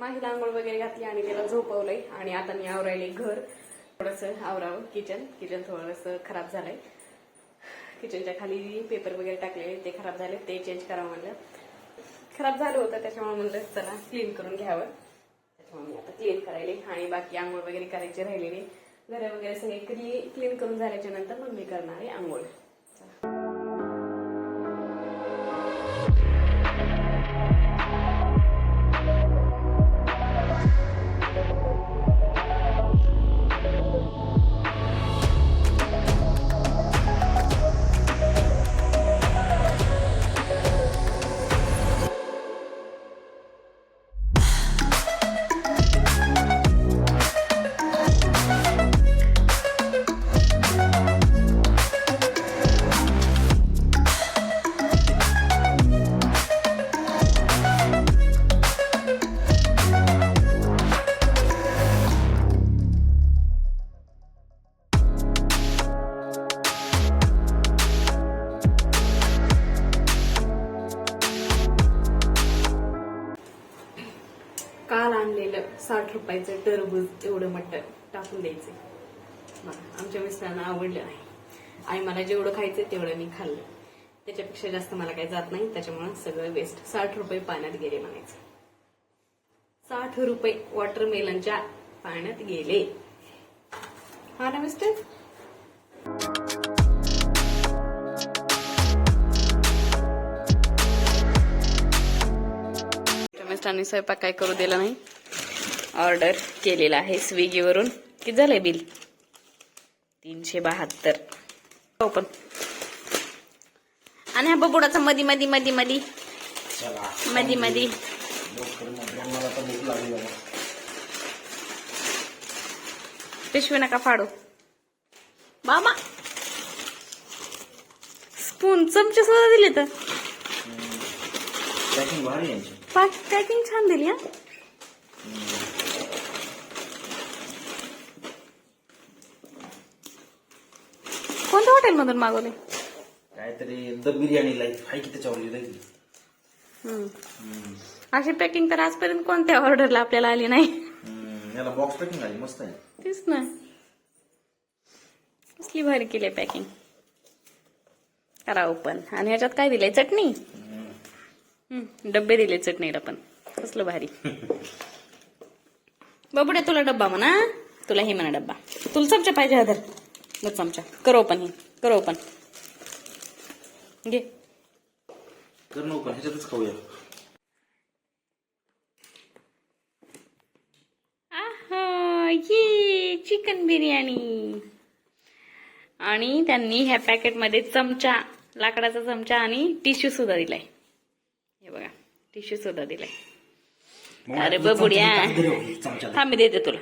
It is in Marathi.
माहीला आंघोळ वगैरे घातली आणि त्याला झोपवलंय. आणि आता मी आवरायले घर. थोडंसं आवरावं किचन किचन थोडंसं खराब झालंय. किचनच्या खाली पेपर वगैरे टाकलेले ते खराब झाले ते चेंज करावं म्हणलं. खराब झालं होतं त्याच्यामुळे म्हणलं चला क्लीन करून घ्यावं. त्याच्यामुळे मी आता क्लीन करायले आणि बाकी आंघोळ वगैरे करायची राहिलेली. घर वगैरे सगळे क्लीन करून झाल्याच्यानंतर मग मी करणार आहे आंघोळ. काल आणलेलं साठ रुपयाचं टरबूज एवढं मटण टाकून द्यायचं. बघा, आमच्या मिस्टरांना आवडलं नाही. आणि मला जेवढं खायचं तेवढं मी खाल्लं. त्याच्यापेक्षा जास्त मला काही जात नाही त्याच्यामुळे सगळं वेस्ट साठ रुपये पाण्यात गेले म्हणायचं. साठ रुपये वॉटरमेलनच्या पाण्यात गेले. हा ना मिस्टर मिस्टरांनी स्वयंपाक काय करू दिला नाही? ऑर्डर केलेला आहे स्विगीवरून. किती झालंय बिल? तीनशे बहात्तर. ओपन आणि हा बबुडाचा मधी मधी मधी मधी. मधी मधी. पिशवी नका फाडू. मामा. स्पून चमचे सुद्धा दिले तर पॅकिंग छान दिली हा कोणत्या हॉटेलमधून मागवले काहीतरी द बिर्याणी लाईफ हाय की त्याच्यावर. हम्म. हम्म. अशी पॅकिंग तर आजपर्यंत कोणत्या ऑर्डरला आपल्याला आली नाही. हम्म, याला बॉक्स पॅकिंग आली मस्त आहे. तेच ना. कसली भारी केली पॅकिंग करा ओपन आणि ह्याच्यात काय दिलंय? चटणी? डब्बे दिले चटणीला पण. कसलं भारी. बाबुड्या तुला डब्बा म्हणा तुला हे म्हणा डब्बा. तुला चमचा पाहिजे हदर बघ चमचा. कर ओपन हे. कर ओपन घे. कर पण ह्याच्यातच खाऊया. आहा, ये चिकन बिर्याणी. आणि त्यांनी ह्या पॅकेटमध्ये चमचा लाकडाचा चमचा आणि टिश्यू सुद्धा दिलाय. हे बघा टिश्यू सुद्धा दिलाय. अरे बबुड्या. थांब देते तुला.